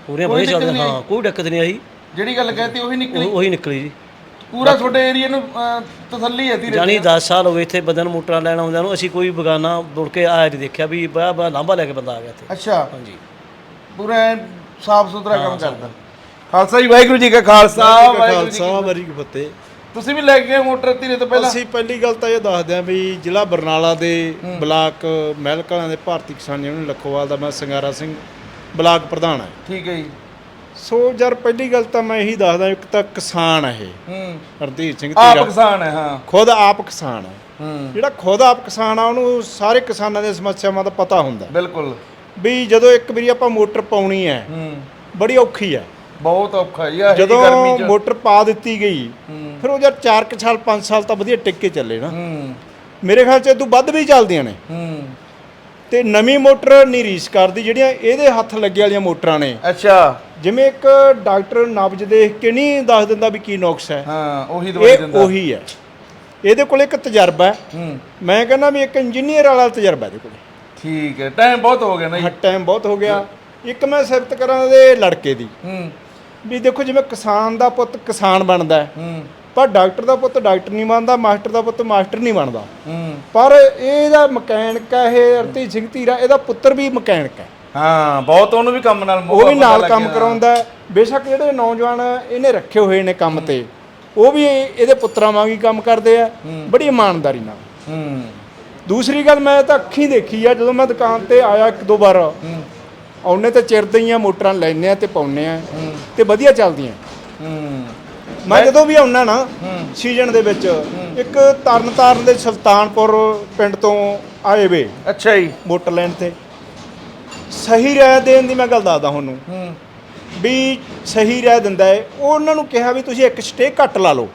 S3: ਪੂਰੀਆਂ ਵਧੀਆ ਚੱਲਦੀਆਂ ਹਾਂ ਕੋਈ ਦਿੱਕਤ ਨਹੀਂ ਆਈ।
S1: ਜਿਹੜੀ ਗੱਲ ਕਹਿਤੀ ਉਹੀ ਨਿਕਲੀ?
S3: ਉਹ- ਉਹੀ ਨਿਕਲੀ ਜੀ।
S1: ਪੂਰਾ ਤੁਹਾਡੇ ਏਰੀਆ ਨੂੰ ਅਹ, ਤਸੱਲੀ ਹੈ ਧੀਰੇ
S3: ਜਾਨੀ 10 ਸਾਲ ਹੋ ਗਏ ਇੱਥੇ ਬੰਦਿਆਂ ਨੂੰ ਮੋਟਰਾਂ ਲੈਣ ਆਉਂਦਿਆਂ ਨੂੰ ਅਸੀਂ ਕੋਈ ਬਗਾਨਾ ਮੁੜ ਕੇ ਆਇਆ ਨਹੀਂ ਦੇਖਿਆ ਵੀ ਬਾ ਬਾ ਲਾਂਭਾ ਲੈ ਕੇ ਬੰਦਾ ਆ ਗਿਆ ਇੱਥੇ।
S1: ਅੱਛਾ।
S3: ਹਾਂਜੀ।
S1: ਪੂਰਾ ਸਾਫ਼ ਸੁਥਰਾ ਕੰਮ ਕਰਦਾ। ਖਾਲਸਾ ਜੀ ਵਾਹਿਗੁਰੂ ਜੀ ਕਾ ਖਾਲਸਾ ਵਾਹਿਗੁਰੂ ਜੀ ਕੀ
S4: ਖਾਲਸਾ ਵਾਰੀ ਕੀ ਫਤਿਹ।
S1: ਤੁਸੀਂ ਵੀ ਲੈ ਕੇ ਗਏ ਮੋਟਰ ਧੀਰੇ ਤੋਂ ਪਹਿਲਾਂ?
S4: ਅਸੀਂ ਪਹਿਲੀ ਗੱਲ ਤਾਂ ਇਹ ਦੱਸਦੇ ਆਂ ਵੀ ਜ਼ਿਲ੍ਹਾ ਬਰਨਾਲਾ ਦੇ ਬਲਾਕ ਮਹਿਲਕਲਾਂ ਦੇ ਭਾਰਤੀ ਕਿਸਾਨ ਯੂਨੀਅਨ ਲਖੋਵਾਲ ਦਾ ਮੈਂ ਸੰਗਾਰਾ ਸਿੰਘ ਬਲਾਕ ਪ੍ਰਧਾਨ ਹਾਂ।
S1: ਠੀਕ ਹੈ ਜੀ।
S4: ਸੋ ਯਾਰ ਪਹਿਲੀ ਗੱਲ ਤਾਂ ਮੈਂ ਇਹੀ ਦੱਸਦਾ ਇੱਕ ਤਾਂ ਕਿਸਾਨ ਹੈ
S1: ਹੂੰ।
S4: ਹਰਦੀਪ ਸਿੰਘ
S1: ਆਪ
S4: ਧੀਰਾ।
S1: ਕਿਸਾਨ ਹੈ ਹਾਂ।
S4: ਖੁਦ ਆਪ ਕਿਸਾਨ ਹੈ।
S1: ਹੂੰ।
S4: ਜਿਹੜਾ ਖੁਦ ਆਪ ਕਿਸਾਨ ਆ ਉਹਨੂੰ ਸਾਰੇ ਕਿਸਾਨਾਂ ਦੀਆਂ ਸਮੱਸਿਆਵਾਂ ਦਾ ਪਤਾ ਹੁੰਦਾ।
S1: ਬਿਲਕੁਲ।
S4: ਵੀ ਜਦੋਂ ਇੱਕ ਵਾਰੀ ਆਪਾਂ ਮੋਟਰ ਪਾਉਣੀ ਹੈ
S1: ਹੂੰ।
S4: ਬੜੀ ਔਖੀ ਹੈ।
S1: ਬਹੁਤ ਔਖਾ ਜੀ ਆਹ
S4: ਜਦੋਂ
S1: ਗਰਮੀ ਚ।
S4: ਮੋਟਰ ਪਾ ਦਿੱਤੀ ਗਈ ਫਿਰ ਉਹ ਯਾਰ 4 ਸਾਲ 5 ਸਾਲ ਤਾਂ ਵਧੀਆ ਟਿਕ ਕੇ ਚੱਲੇ ਨਾ।
S1: ਹੂੰ।
S4: ਮੇਰੇ ਖਿਆਲ ਚ ਇਹ ਤੋਂ ਵੱਧ ਵੀ ਚੱਲਦੀਆਂ ਨੇ।
S1: ਹੂੰ।
S4: ਤੇ ਨਵੀਂ ਮੋਟਰ ਨਹੀਂ ਰੀਸ ਕਰਦੀ ਜਿਹੜੀਆਂ ਇਹਦੇ ਹੱਥ ਲੱਗੇ ਵਾਲੀਆਂ ਮੋਟਰਾਂ ਨੇ।
S1: ਅੱਛਾ।
S4: ਜਿਵੇਂ ਇੱਕ ਡਾਕਟਰ ਨਬਜ ਦੇਖ ਕੇ ਨਹੀਂ ਦੱਸ ਦਿੰਦਾ ਵੀ ਕੀ ਨੁਕਸ ਹੈ।
S1: ਹਾਂ ਉਹੀ ਦਵਾਈ
S4: ਇਹ
S1: ਦਿੰਦਾ।
S4: ਉਹੀ ਹੈ। ਇਹਦੇ ਕੋਲ ਇੱਕ ਤਜਰਬਾ ਹੈ।
S1: ਹੂੰ।
S4: ਮੈਂ ਕਹਿੰਦਾ ਵੀ ਇੱਕ ਇੰਜੀਨੀਅਰ ਵਾਲਾ ਤਜਰਬਾ ਇਹਦੇ ਕੋਲ।
S1: ਠੀਕ ਹੈ ਟਾਈਮ ਬਹੁਤ ਹੋ ਗਿਆ ਨਾ ਜੀ।
S4: ਟਾਈਮ ਬਹੁਤ ਹੋ ਗਿਆ। ਇੱਕ ਮੈਂ ਸਿਫਤ ਕਰਾਂ ਦੇ ਲੜਕੇ ਦੀ।
S1: ਹੂੰ।
S4: ਵੀ ਦੇਖੋ ਜਿਵੇਂ ਕਿਸਾਨ ਦਾ ਪੁੱਤ ਕਿਸਾਨ ਬਣਦਾ ਹੈ
S1: ਹੂੰ।
S4: ਪਰ ਡਾਕਟਰ ਦਾ ਪੁੱਤ ਡਾਕਟਰ ਨਹੀਂ ਬਣਦਾ ਮਾਸਟਰ ਦਾ ਪੁੱਤ ਮਾਸਟਰ ਨਹੀਂ ਬਣਦਾ। ਪਰ ਇਹਦਾ ਮਕੈਨਿਕ ਹੈ ਇਹ ਅਰਤੀ ਸਿੰਘ ਧੀਰਾ ਇਹਦਾ ਪੁੱਤਰ ਵੀ ਮਕੈਨਿਕ ਹੈ।
S1: ਹਾਂ ਬਹੁਤ ਉਹਨੂੰ ਵੀ ਕੰਮ ਨਾਲ
S4: ਉਹ ਵੀ ਨਾਲ ਕੰਮ ਕਰਾਉਂਦਾ। ਬੇਸ਼ੱਕ ਜਿਹੜੇ ਨੌਜਵਾਨ ਇਹਨੇ ਰੱਖੇ ਹੋਏ ਨੇ ਕੰਮ ਤੇ ਉਹ ਵੀ ਇਹਦੇ ਪੁੱਤਰਾਂ ਵਾਂਗ ਹੀ ਕੰਮ ਕਰਦੇ ਆ ਬੜੀ ਇਮਾਨਦਾਰੀ ਨਾਲ।
S1: ਹੂੰ।
S4: ਦੂਸਰੀ ਗੱਲ ਮੈਂ ਤਾਂ ਅੱਖੀਂ ਦੇਖੀ ਆ ਜਦੋਂ ਮੈਂ ਦੁਕਾਨ ਤੇ ਆਇਆ ਇੱਕ ਦੋ ਵਾਰ ਆਉਨੇ ਤੇ ਚਿਰਦੇ ਹੀ ਆ ਮੋਟਰਾਂ ਲੈਨੇ ਆ ਤੇ ਪਾਉਨੇ ਆ। ਤੇ ਵਧੀਆ ਚੱਲਦੀਆਂ। ਮੈਂ ਜਦੋਂ ਵੀ ਆਉਣਾ ਨਾ ਸੀਜ਼ਨ ਦੇ ਵਿੱਚ ਇੱਕ ਤਰਨਤਾਰਨ ਦੇ ਸੁਲਤਾਨਪੁਰ ਪਿੰਡ ਤੋਂ ਆਏ ਵੇ।
S1: ਅੱਛਾ ਜੀ।
S4: ਮੋਟਰ ਲੈਣ ਤੇ। ਸਹੀ ਰਾਇ ਦੇਣ ਦੀ ਮੈਂ ਗੱਲ ਦੱਸਦਾ ਤੁਹਾਨੂੰ। ਵੀ ਸਹੀ ਰਾਇ ਦਿੰਦਾ ਹੈ ਉਹ ਉਹਨਾਂ ਨੂੰ ਕਿਹਾ ਵੀ ਤੁਸੀਂ ਇੱਕ ਸਟੇ ਘੱਟ ਲਾ ਲਓ।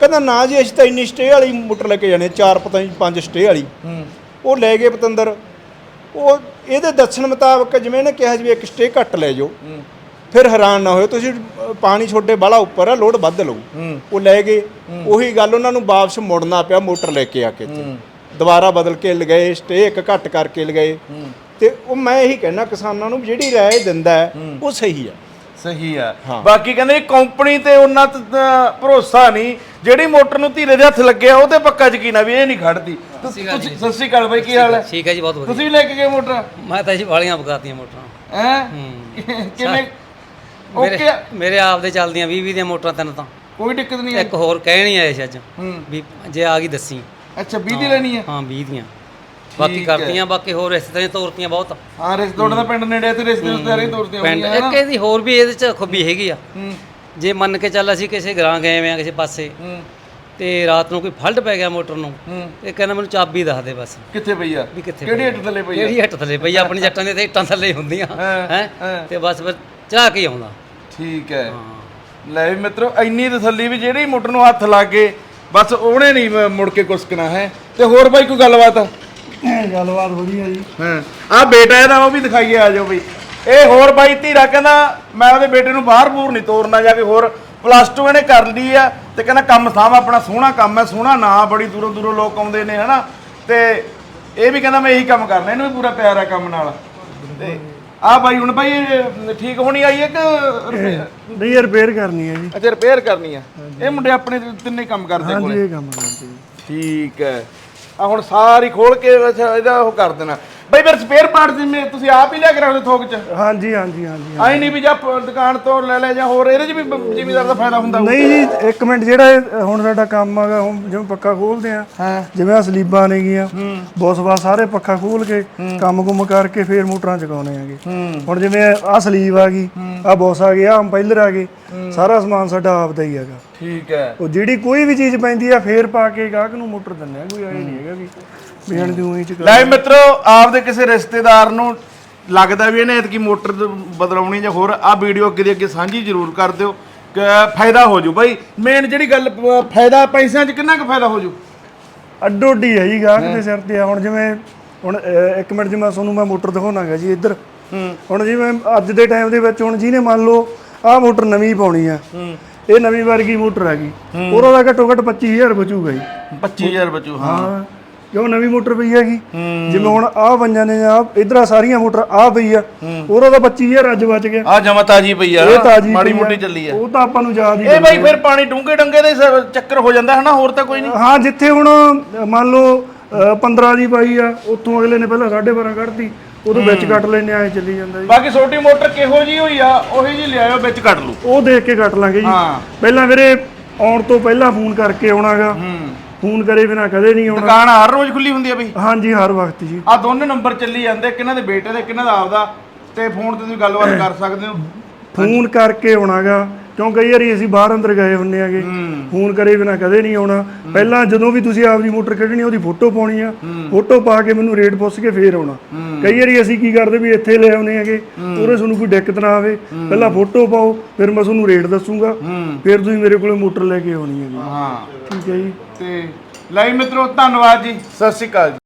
S4: ਕਹਿੰਦਾ ਨਾ ਜੀ ਅਸੀਂ ਤਾਂ ਇੰਨੀ ਸਟੇ ਵਾਲੀ ਮੋਟਰ ਲੈ ਕੇ ਜਾਣੇ ਚਾਰ ਪਤਾ ਨਹੀਂ ਪੰਜ ਸਟੇ ਵਾਲੀ। ਉਹ ਲੈ ਗਏ ਪਤੰਦਰ। ਉਹ ਇਹਦੇ ਦੱਸਣ ਮੁਤਾਬਕ ਜਿਵੇਂ ਇਹਨੇ ਕਿਹਾ ਜੀ ਇੱਕ ਸਟੇ ਘੱਟ ਲੈ ਜਾਓ। ਫਿਰ ਹੈਰਾਨ ਨਾ ਹੋਇਓ ਤੁਸੀਂ ਪਾਣੀ ਛੋਡੇ ਬਾਲਾ ਉੱਪਰ ਆ ਲੋਡ ਵੱਧ ਲਓ। ਉਹ ਲੈ ਗਏ। ਉਹੀ ਗੱਲ ਉਹਨਾਂ ਨੂੰ ਵਾਪਸ ਮੁੜਨਾ ਪਿਆ ਮੋਟਰ ਲੈ ਕੇ ਆ ਕੇ ਇੱਥੇ। ਦੁਬਾਰਾ ਬਦਲ ਕੇ ਲਗਾਏ ਸਟੇ ਇੱਕ ਘੱਟ ਕਰਕੇ ਲਗਾਏ। ਤੇ ਉਹ ਮੈਂ ਇਹੀ ਕਹਿਣਾ ਕਿਸਾਨਾਂ ਨੂੰ ਜਿਹੜੀ ਰਾਏ ਦਿੰਦਾ ਉਹ ਸਹੀ ਹੈ
S1: ਸਹੀ ਆ। ਬਾਕੀ ਕਹਿੰਦੇ ਕੰਪਨੀ ਤੇ ਉਹਨਾਂ ਤੇ ਤਾਂ ਭਰੋਸਾ ਨਹੀਂ। ਜਿਹੜੀ ਮੋਟਰ ਨੂੰ ਧੀਰੇ ਦੇ ਹੱਥ ਲੱਗਿਆ ਉਹ ਤੇ ਪੱਕਾ ਯਕੀਨ ਆ ਵੀ ਇਹ ਨਹੀਂ ਖੜਦੀ ਤੁਸੀਂ ਸਤਿ ਸ਼੍ਰੀ ਅਕਾਲ ਬਾਈ ਕੀ ਹਾਲ ਹੈ?
S5: ਠੀਕ ਹੈ ਜੀ ਬਹੁਤ ਵਧੀਆ
S1: ਤੁਸੀਂ ਵੀ ਲੈ ਕੇ ਗਏ ਮੋਟਰ?
S5: ਮੈਂ ਤਾਂ ਜੀ ਵਾਲੀਆਂ ਪਕਾਤੀਆਂ ਮੋਟਰਾਂ।
S1: ਹੈ? ਕਿਵੇਂ? ਓਕੇ
S5: ਮੇਰੇ ਆਪ ਦੇ ਚੱਲਦੀਆਂ 20 20 ਦੀਆਂ ਮੋਟਰਾਂ ਤਿੰਨ ਤਾਂ।
S1: ਕੋਈ ਦਿੱਕਤ ਨਹੀਂ
S5: ਇੱਕ ਹੋਰ ਕਹਿਣ ਆਏ ਸੀ ਅੱਜ। ਵੀ ਜੇ ਆ ਗਈ ਦੱਸੀ।
S1: ਅੱਛਾ 20 ਦੀ ਲੈਣੀ ਹੈ?
S5: ਹਾਂ 20 ਦੀਆਂ। ਬਾਕੀ। ਕਰਤੀਆਂ ਬਾਕੀ ਹੋਰ ਰਿਸ਼ਤੇਦਾਰੀਆਂ ਤੋਰਤੀਆਂ ਬਹੁਤ।
S1: ਹਾਂ ਰਿਸ਼ਤੇ ਤੁਹਾਡਾ ਤਾਂ ਪਿੰਡ ਨੇੜੇ ਤੇ ਰਿਸ਼ਤੇਦਾਰੀ ਤੋਰਦੇ
S5: ਪਿੰਡ ਇੱਕ ਇਹਦੀ ਹੋਰ ਵੀ ਇਹਦੇ ਚ ਖੂਬੀ ਹੈਗੀ ਆ। ਜੇ ਮੰਨ ਕੇ ਚੱਲ ਅਸੀਂ ਕਿਸੇ ਗਰਾਂ ਗਏ ਆ ਕਿਸੇ ਪਾਸੇ। ਤੇ ਰਾਤ ਨੂੰ ਕੋਈ ਫਲਟ ਪੈ ਗਿਆ ਮੋਟਰ ਨੂੰ
S1: ਹੂੰ।
S5: ਇਹ ਕਹਿੰਦਾ ਮੈਨੂੰ ਚਾਬੀ ਦੱਸ ਦੇ ਬਸ।
S1: ਕਿੱਥੇ ਪਈ ਆ?
S5: ਵੀ ਕਿੱਥੇ
S1: ਕਿਹੜੀ? ਹੱਟ ਥੱਲੇ ਪਈ ਆ?
S5: ਕਿਹੜੀ ਹੱਟ ਥੱਲੇ ਪਈ ਆ? ਆਪਣੀ ਜੱਟਾਂ ਦੇ ਤੇ ਇੱਟਾਂ ਥੱਲੇ ਹੀ ਹੁੰਦੀਆਂ।
S1: ਹਾਂ,
S5: ਹੈ?
S1: ਹਾਂ।
S5: ਤੇ ਬਸ ਫਿਰ ਚੜਾ ਕੇ ਹੀ ਆਉਂਦਾ।
S1: ਠੀਕ ਹੈ।
S5: ਹਾਂ।
S1: ਲੈ ਵੀ ਮਿੱਤਰੋ ਇੰਨੀ ਤਸੱਲੀ ਵੀ ਜਿਹੜੀ ਮੋਟਰ ਨੂੰ ਹੱਥ ਲੱਗ ਗਏ ਬਸ ਉਹਨੇ ਨਹੀਂ ਮੁੜ ਕੇ ਕੁਸਕਣਾ ਹੈ? ਤੇ ਹੋਰ ਬਾਈ ਕੋਈ ਗੱਲਬਾਤ?
S2: ਗੱਲਬਾਤ ਵਧੀਆ ਜੀ।
S1: ਹਾਂ। ਆ ਬੇਟਾ ਇਹਦਾ ਉਹ ਵੀ ਦਿਖਾਈਏ ਆ ਜਾਓ ਬਈ। ਇਹ ਹੋਰ ਬਾਈ ਧੀਰਾ ਕਹਿੰਦਾ ਮੈਂ ਉਹਦੇ ਬੇਟੇ ਨੂੰ ਬਾਹਰ ਬੂਰ ਨਹੀਂ ਤੋਰਨਾ ਜਾ ਕੇ ਹੋਰ ਪਲੱਸ 2 ਇਹਨੇ ਕਰ ਲਈ ਆ। ਤੇ ਕਹਿੰਦਾ ਕੰਮ ਸਾਂਭ ਆਪਣਾ ਸੋਹਣਾ ਕੰਮ ਹੈ ਸੋਹਣਾ ਨਾਂ ਬੜੀ ਦੂਰੋਂ ਦੂਰੋਂ ਲੋਕ ਆਉਂਦੇ ਨੇ ਹਨਾ? ਤੇ ਇਹ ਵੀ ਕਹਿੰਦਾ ਮੈਂ ਇਹੀ ਕੰਮ ਕਰਨਾ ਇਹਨੂੰ ਵੀ ਪੂਰਾ ਪਿਆਰ ਆ ਕੰਮ ਨਾਲ। ਤੇ ਆ ਬਾਈ ਹੁਣ ਬਾਈ ਇਹ ਠੀਕ ਹੋਣੀ ਆਈ ਹੈ ਕਿ
S2: ਨਹੀਂ ਰਿਪੇਅਰ ਕਰਨੀ ਹੈ ਜੀ।
S1: ਅੱਛਾ ਰਿਪੇਅਰ ਕਰਨੀ ਆ ਇਹ ਮੁੰਡੇ ਆਪਣੇ ਤਿੰਨੇ ਕੰਮ ਕਰਦੇ
S2: ਹਾਂਜੀ
S1: ਕੋਲੇ?
S2: ਇਹ ਕੰਮ ਕਰਦੇ ਜੀ।
S1: ਠੀਕ ਹੈ। ਆ ਹੁਣ ਸਾਰੀ ਖੋਲ ਕੇ ਅੱਛਾ ਇਹਦਾ ਉਹ ਕਰ ਦੇਣਾ। ਬਈ ਫਿਰ ਸਪੇਅਰ ਪਾਰਟ ਜਿਵੇਂ ਤੁਸੀਂ ਆਪ ਹੀ ਲਿਆ ਕੇ ਰੱਖਦੇ ਥੋਕ ਚ?
S2: ਹਾਂਜੀ ਹਾਂਜੀ ਹਾਂਜੀ
S1: ਆਈ ਨਹੀਂ ਵੀ ਜਾਂ ਪ- ਦੁਕਾਨ ਤੋਂ ਲੈ ਲੈ ਜਾਂ ਹੋਰ ਇਹਦੇ ਚ ਵੀ ਬ- ਜ਼ਿਮੀਦਾਰ ਦਾ ਫਾਇਦਾ ਹੁੰਦਾ ਹੋਊ।
S2: ਨਹੀਂ ਜੀ ਇੱਕ ਮਿੰਟ ਜਿਹੜਾ ਇਹ ਹੁਣ ਸਾਡਾ ਕੰਮ ਹੈਗਾ ਹੁਣ ਜਿਵੇਂ ਪੱਕਾ ਖੋਲਦੇ ਆ
S1: ਹਾਂ।
S2: ਜਿਵੇਂ ਆ ਸਲੀਬਾਂ ਨੇਗੀਆਂ ਬੋਸ ਬਾਸ ਸਾਰੇ ਪੱਖਾ ਖੋਲ ਕੇ ਕੰਮ ਕੁਮ ਕਰਕੇ ਫੇਰ ਮੋਟਰਾਂ ਚਕਾਉਣੇ ਆਗੇ ਹੁਣ ਜਿਵੇਂ ਆ ਸਲੀਬ ਆ ਗਈ ਆ ਬੋਸ ਆ ਗਿਆ ਅੰਪਾਇਲਰ ਆ ਗਏ ਸਾਰਾ ਸਮਾਨ ਸਾਡਾ ਆਪ ਦਾ ਹੀ ਹੈਗਾ।
S1: ਠੀਕ ਹੈ।
S2: ਉਹ ਜਿਹੜੀ ਕੋਈ ਵੀ ਚੀਜ਼ ਪੈਂਦੀ ਆ ਫੇਰ ਪਾ ਕੇ ਗਾਹਕ ਨੂੰ ਮੋਟਰ ਦਿੰਦੇ ਆ ਕੋਈ ਆਏ ਨਹੀਂ ਹੈਗਾ ਵੀ। ਬੇਣ ਦੀ ਉਹੀ ਚਕਾ
S1: ਲੈ ਮਿੱਤਰੋ ਆਪਦੇ ਕਿਸੇ ਰਿਸ਼ਤੇਦਾਰ ਨੂੰ ਲੱਗਦਾ ਵੀ ਇਹਨੇ ਇਤਕੀ ਮੋਟਰ ਬਦਲਾਉਣੀ ਜਾਂ ਹੋਰ ਆ ਵੀਡੀਓ ਅੱਗੇ ਦੀ ਅੱਗੇ ਸਾਂਝੀ ਜ਼ਰੂਰ ਕਰ ਦਿਓ ਕਿ ਫਾਇਦਾ ਹੋ ਜੂ। ਬਾਈ ਮੇਨ ਜਿਹੜੀ ਗੱਲ ਫਾਇਦਾ ਪੈਸਿਆਂ 'ਚ ਕਿੰਨਾ ਕੁ ਫਾਇਦਾ ਹੋ ਜੂ?
S2: ਅੱਡੋ ਅੱਡੀ ਹੈ ਜੀ ਗਾਹਕ ਦੇ ਸਿਰ ਤੇ ਆ। ਹੁਣ ਜਿਵੇਂ ਹੁਣ ਇੱਕ ਮਿੰਟ ਜਿਵੇਂ ਤੁਹਾਨੂੰ ਮੈਂ ਮੋਟਰ ਦਿਖਾਉਣਾਗਾ ਜੀ ਇੱਧਰ। ਹੁਣ ਜਿਵੇਂ ਅੱਜ ਦੇ ਟਾਈਮ ਦੇ ਵਿੱਚ ਹੁਣ ਜਿਹਨੇ ਮੰਨ ਲਓ ਆਹ ਮੋਟਰ ਨਵੀਂ ਪਾਉਣੀ ਆ ਇਹ ਨਵੀਂ ਵਰਗੀ ਮੋਟਰ ਹੈਗੀ। ਉਹਦਾ ਘੱਟੋ ਘੱਟ 25000 ਬਚੂਗਾ ਜੀ।
S1: 25000 ਬਚੂ ਹਾਂ।
S2: ਕਿਉਂ ਨਵੀਂ ਮੋਟਰ ਪਈ ਹੈਗੀ? ਜਿਵੇਂ ਹੁਣ ਆਹ ਪੰਜਾਂ ਨੇ ਆ ਇਧਰ ਸਾਰੀਆਂ ਮੋਟਰ ਆ ਪਈ ਆ। ਉਹਦਾ ਤਾਂ 25000 ਅੱਜ ਬਚ ਗਿਆ।
S1: ਆ ਜਮਾ ਤਾਜੀ ਪਈ ਆ
S2: ਇਹ ਤਾਜੀ
S1: ਮਾੜੀ। ਮੋਟੀ ਚੱਲੀ ਆ।
S2: ਉਹ ਤਾਂ ਆਪਾਂ ਨੂੰ ਯਾਦ ਹੀ
S1: ਇਹ ਬਾਈ ਫਿਰ ਪਾਣੀ ਡੂੰਘੇ ਡੰਗੇ ਦੇ ਚੱਕਰ ਹੋ ਜਾਂਦਾ ਹਨਾ ਹੋਰ ਤਾਂ ਕੋਈ ਨਹੀਂ।
S2: ਹਾਂ ਜਿੱਥੇ ਹੁਣ ਮੰਨ ਲਓ ਅ, 15 ਦੀ ਪਾਈ ਆ ਉੱਥੋਂ ਅਗਲੇ ਨੇ ਪਹਿਲਾਂ 12.5 ਕੱਢਤੀ ਉਦੋਂ ਵਿੱਚ ਕੱਟ ਲੈਣੇ ਆਏ ਚੱਲੀ ਜਾਂਦਾ ਜੀ।
S1: ਬਾਕੀ ਛੋਟੀ ਮੋਟਰ ਕਿਹੋ ਜੀ ਹੋਈ ਆ ਉਹੀ ਜੀ ਲਿਆਇਓ ਵਿੱਚ ਕੱਢ ਲੂ
S2: ਉਹ ਦੇਖ ਕੇ ਕੱਟ ਲਾਂਗੇ ਜੀ।
S1: ਹਾਂ।
S2: ਪਹਿਲਾਂ ਵੀਰੇ ਆਉਣ ਤੋਂ ਪਹਿਲਾਂ ਫੋਨ ਕਰਕੇ ਆਉਣਾਗਾ।
S1: ਹੂੰ।
S2: ਫੋਨ ਕਰੇ ਬਿਨਾ ਕਦੇ ਨਹੀਂ ਆਉਣਾ।
S1: ਦੁਕਾਨ ਹਰ ਰੋਜ਼ ਖੁੱਲੀ ਹੁੰਦੀ ਆ ਬਈ।
S2: ਹਾਂਜੀ ਹਰ ਵਕਤ ਜੀ।
S1: ਆ ਦੋਨੇ ਨੰਬਰ ਚੱਲੀ ਜਾਂਦੇ ਕਿਹਨਾਂ ਦੇ ਬੇਟੇ ਦੇ ਕਿਹਨਾਂ ਦਾ ਆਪਦਾ। ਤੇ ਫੋਨ ਤੇ ਤੁਸੀਂ ਗੱਲਬਾਤ (coughs) ਕਰ ਸਕਦੇ ਹੋ।
S2: ਫੋਨ ਕਰਕੇ ਆਉਣਾਗਾ। ਕਿਉਂ ਕਈ ਵਾਰੀ ਅਸੀਂ ਬਾਹਰ ਅੰਦਰ ਗਏ ਹੁੰਨੇ ਆਗੇ ਫੋਨ ਕਰੇ ਬਿਨਾ ਕਦੇ ਨਹੀਂ ਆਉਣਾ। ਪਹਿਲਾਂ ਜਦੋਂ ਵੀ ਤੁਸੀਂ ਆਪਦੀ ਮੋਟਰ ਕੱਢਣੀ ਉਹਦੀ ਫੋਟੋ ਪਾਉਣੀ ਆ ਫੋਟੋ ਪਾ ਕੇ ਮੈਨੂੰ ਰੇਟ ਪੁੱਛ ਕੇ ਫੇਰ ਆਉਣਾ। ਕਈ ਵਾਰੀ ਅਸੀਂ ਕੀ ਕਰਦੇ ਵੀ ਇੱਥੇ ਲੈ ਆਉਨੇ ਆਗੇ ਉਹਦੇ ਤੁਹਾਨੂੰ ਕੋਈ ਦਿੱਕਤ ਨਾ ਆਵੇ। ਪਹਿਲਾਂ ਫੋਟੋ ਪਾਓ ਫਿਰ ਮੈਂ ਤੁਹਾਨੂੰ ਰੇਟ ਦੱਸੂਗਾ। ਫਿਰ ਤੁਸੀਂ ਮੇਰੇ ਕੋਲੇ ਮੋਟਰ ਲੈ ਕੇ ਆਉਣੀ ਹੈਗੀ।
S1: ਹਾਂ।
S2: ਠੀਕ ਹੈ ਜੀ।
S1: ਤੇ ਲਈ ਮਿੱਤਰੋ ਧੰਨਵਾਦ ਜੀ। ਸਤਿ ਸ਼੍ਰੀ ਅਕਾਲ ਜੀ।